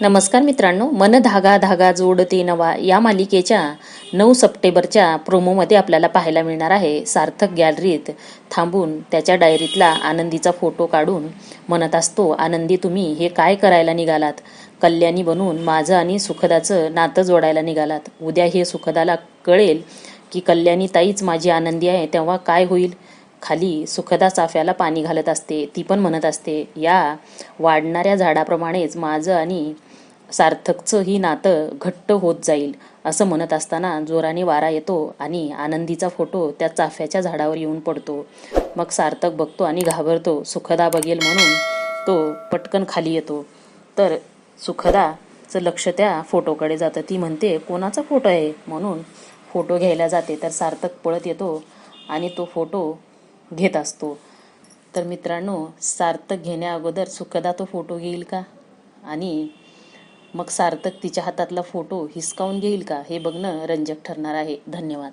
नमस्कार मित्रांनो मन धागा धागा जोडते नवा या मालिकेच्या नऊ सप्टेंबरच्या प्रोमोमध्ये आपल्याला पाहायला मिळणार आहे सार्थक गॅलरीत थांबून त्याच्या डायरीतला आनंदीचा फोटो काढून म्हणत असतो आनंदी तुम्ही हे काय करायला निघालात? कल्याणी बनून माझं आणि सुखदाचं नातं जोडायला निघालात. उद्या हे सुखदाला कळेल की कल्याणी ताईच माझी आनंदी आहे तेव्हा काय होईल? खाली सुखदा चाफ्याला पाणी घालत असते ती पण म्हणत असते या वाढणाऱ्या झाडाप्रमाणेच माझं आणि सार्थकचं ही नातं घट्ट होत जाईल असं म्हणत असताना जोराने वारा येतो आणि आनंदीचा फोटो त्या चाफ्याच्या झाडावर येऊन पडतो. मग सार्थक बघतो आणि घाबरतो सुखदा बघेल म्हणून तो पटकन खाली येतो. तर सुखदाचं लक्ष त्या फोटोकडे जातं. ती म्हणते कोणाचा फोटो आहे? म्हणून फोटो घ्यायला जाते. तर सार्थक पळत येतो आणि तो फोटो घेत असतो. तर मित्रांनो सार्थक घेण्याअगोदर सुखदा तो फोटो घेईल का? आणि मग सार्थक तिच्या हातातला फोटो हिसकावून घेईल का? हे बघणं रंजक ठरणार आहे. धन्यवाद.